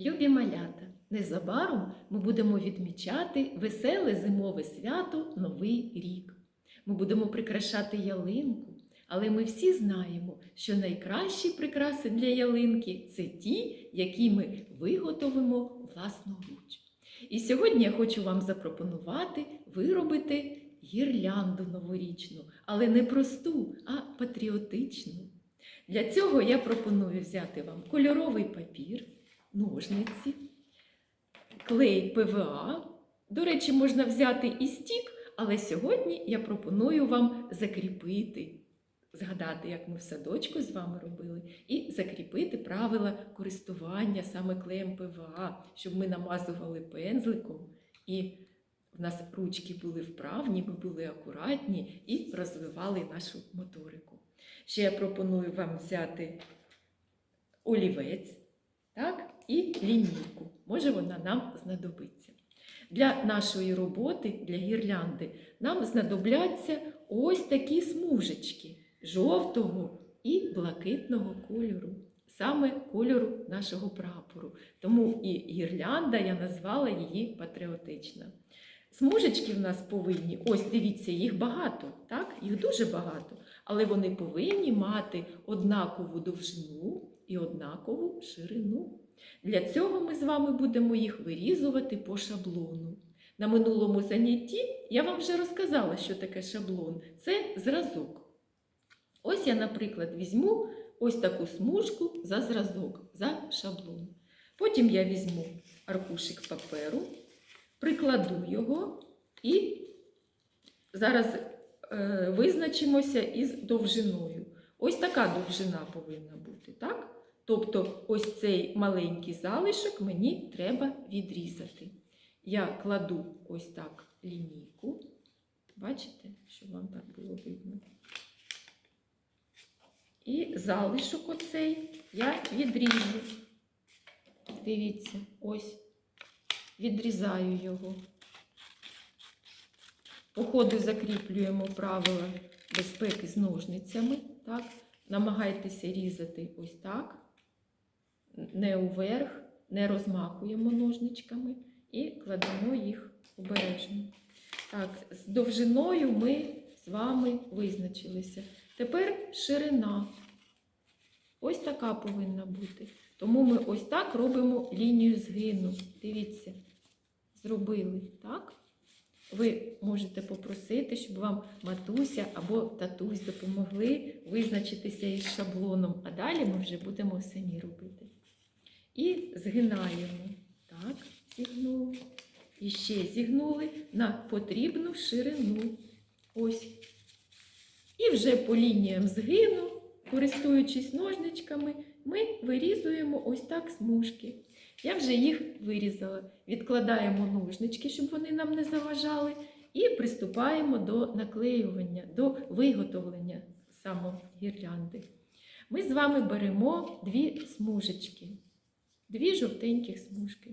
Любі малята, незабаром ми будемо відмічати веселе зимове свято Новий рік. Ми будемо прикрашати ялинку, але ми всі знаємо, що найкращі прикраси для ялинки це ті, які ми виготовимо власноруч. І сьогодні я хочу вам запропонувати виробити гірлянду новорічну, але не просту, а патріотичну. Для цього я пропоную взяти вам кольоровий папір, ножниці, клей ПВА. До речі, можна взяти і стік, але сьогодні я пропоную вам закріпити, згадати, як ми в садочку з вами робили, і закріпити правила користування саме клеєм ПВА, щоб ми намазували пензликом і в нас ручки були вправні, ми були акуратні і розвивали нашу моторику. Ще я пропоную вам взяти олівець так, і лінійку. Може, вона нам знадобиться. Для нашої роботи, для гірлянди, нам знадобляться ось такі смужечки жовтого і блакитного кольору, саме кольору нашого прапору. Тому і гірлянда я назвала її патріотична. Смужечки в нас повинні, ось дивіться, їх багато, так? Їх дуже багато, але вони повинні мати однакову довжину і однакову ширину. Для цього ми з вами будемо їх вирізувати по шаблону. На минулому занятті я вам вже розказала, що таке шаблон. Це зразок. Ось я, наприклад, візьму ось таку смужку за зразок, за шаблон. Потім я візьму аркушик паперу, прикладу його і зараз е, визначимося із довжиною. Ось така довжина повинна бути, так? Тобто ось цей маленький залишок мені треба відрізати. Я кладу ось так лінійку. Бачите, щоб вам так було видно. І залишок оцей я відріжу. Дивіться, ось відрізаю його. По ходу закріплюємо правила безпеки з ножницями. Так? Намагайтеся різати ось так, не уверх, не розмахуємо ножничками і кладемо їх обережно. Так, з довжиною ми з вами визначилися. Тепер ширина. Ось така повинна бути. Тому ми ось так робимо лінію згину. Дивіться, зробили так. Ви можете попросити, щоб вам матуся або татусь допомогли визначитися із шаблоном, а далі ми вже будемо самі робити. І згинаємо. Так, зігнули. І ще зігнули на потрібну ширину. Ось. І вже по лініям згину, користуючись ножничками, ми вирізуємо ось так смужки. Я вже їх вирізала. Відкладаємо ножнички, щоб вони нам не заважали, і приступаємо до наклеювання, до виготовлення самогірлянди. Ми з вами беремо дві смужечки, дві жовтеньких смужки.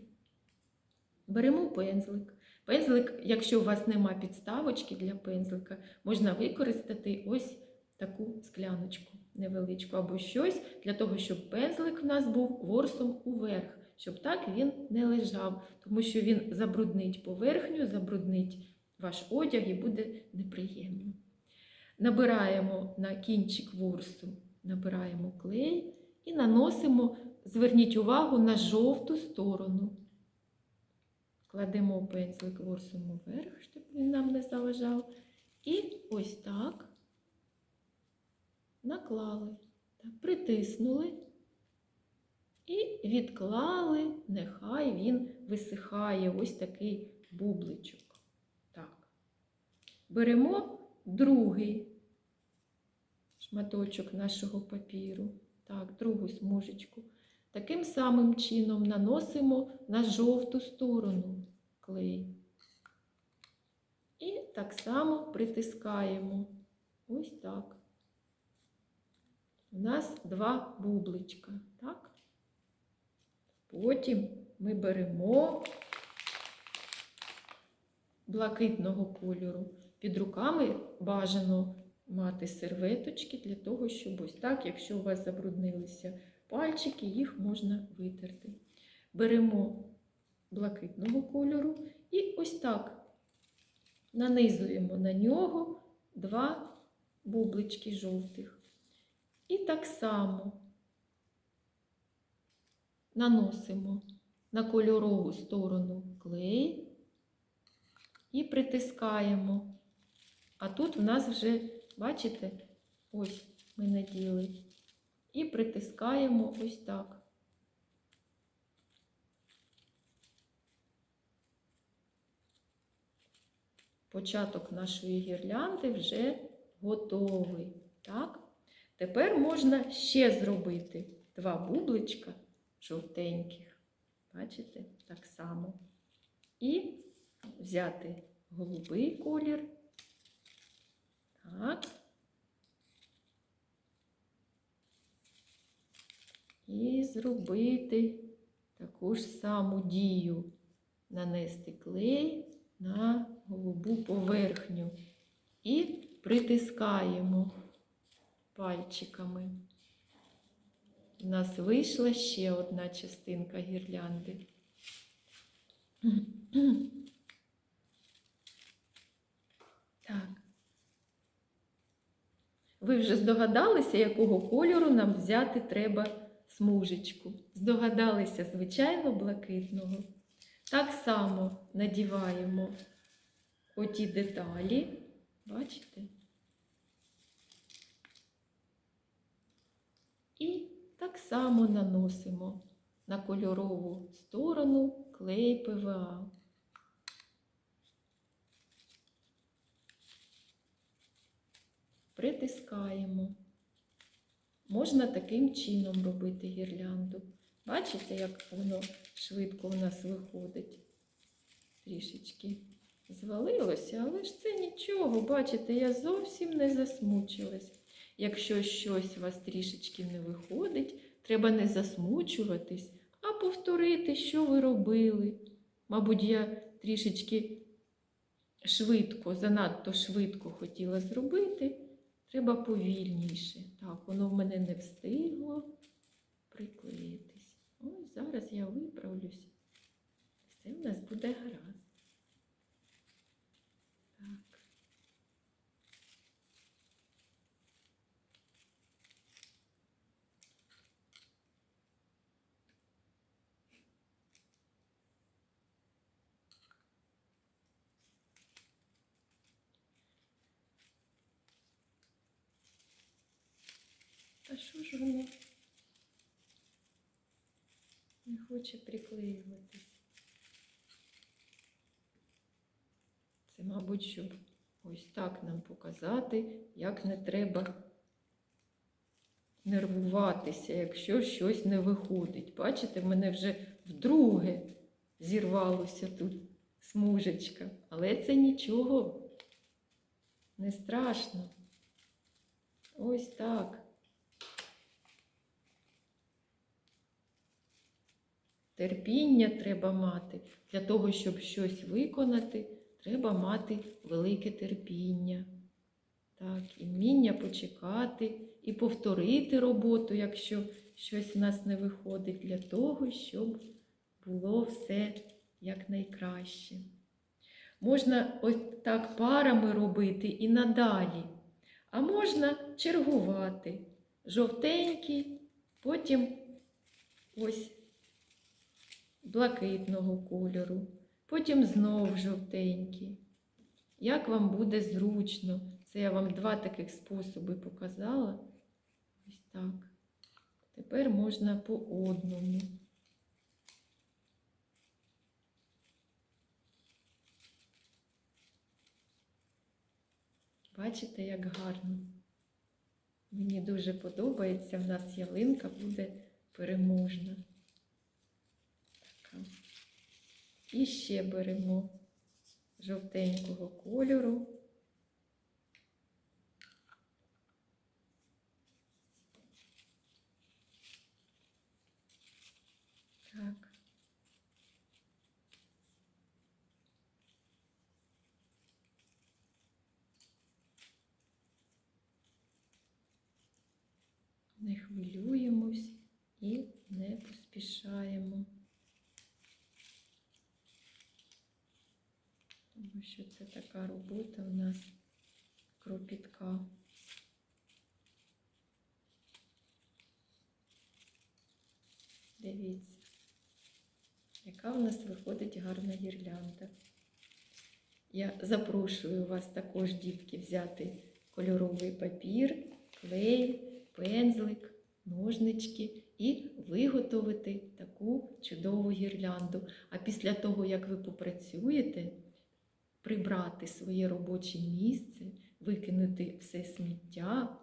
Беремо пензлик. Пензлик, якщо у вас нема підставочки для пензлика, можна використати ось таку скляночку невеличку або щось для того, щоб пензлик в нас був ворсом уверх, щоб так він не лежав, тому що він забруднить поверхню, забруднить ваш одяг і буде неприємно. Набираємо на кінчик ворсу, набираємо клей і наносимо, зверніть увагу на жовту сторону. Кладемо пензлик ворсом уверх, щоб він нам не заважав. І ось так наклали, притиснули і відклали, нехай він висихає ось такий бубличок. Так. Беремо другий шматочок нашого папіру, так, другу смужечку. Таким самим чином наносимо на жовту сторону клей. І так само притискаємо. Ось так. У нас два бубличка. Так? Потім ми беремо блакитного кольору. Під руками бажано мати серветочки для того, щоб ось так, якщо у вас забруднилися пальчики, їх можна витерти. Беремо блакитного кольору і ось так нанизуємо на нього два бублички жовтих. І так само наносимо на кольорову сторону клей і притискаємо. А тут в нас вже, бачите, ось ми наділи. І притискаємо ось так. Початок нашої гірлянди вже готовий. Так? Тепер можна ще зробити два бубличка жовтеньких. Бачите, так само. І взяти голубий колір. Так. І зробити таку ж саму дію. Нанести клей на голубу поверхню. І притискаємо пальчиками. У нас вийшла ще одна частинка гірлянди. Так. Ви вже здогадалися, якого кольору нам взяти треба смужечку? Здогадалися, звичайно, блакитного. Так само надіваємо оті деталі. Бачите? І так само наносимо на кольорову сторону клей ПВА. Притискаємо. Можна таким чином робити гірлянду. Бачите, як воно швидко у нас виходить? Трішечки звалилося, але ж це нічого. Бачите, я зовсім не засмучилась. Якщо щось у вас трішечки не виходить, треба не засмучуватись, а повторити, що ви робили. Мабуть, я трішечки швидко, занадто швидко хотіла зробити. Треба повільніше. Так, воно в мене не встигло приклеїтись. Ось зараз я виправлюсь. Все в нас буде гаразд. Що ж воно не хоче приклеюватись? Це, мабуть, щоб ось так нам показати, як не треба нервуватися, якщо щось не виходить. Бачите, в мене вже вдруге зірвалося тут смужечка. Але це нічого не страшно. Ось так. Терпіння треба мати. Для того, щоб щось виконати, треба мати велике терпіння. Так, і вміння почекати, і повторити роботу, якщо щось в нас не виходить, для того, щоб було все якнайкраще. Можна ось так парами робити і надалі, а можна чергувати жовтенький, потім ось блакитного кольору, потім знов жовтенький. Як вам буде зручно? Це я вам два таких способи показала. Ось так. Тепер можна по одному. Бачите, як гарно. Мені дуже подобається, в нас ялинка буде переможна. І ще беремо жовтенького кольору. Так. Не хвилюємось і не поспішаємо. Тому що це така робота у нас кропітка. Дивіться, яка у нас виходить гарна гірлянда. Я запрошую вас також, дітки, взяти кольоровий папір, клей, пензлик, ножнички і виготовити таку чудову гірлянду. А після того, як ви попрацюєте, прибрати своє робоче місце, викинути все сміття,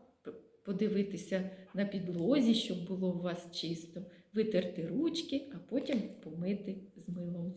подивитися на підлозі, щоб було у вас чисто, витерти ручки, а потім помити з милом.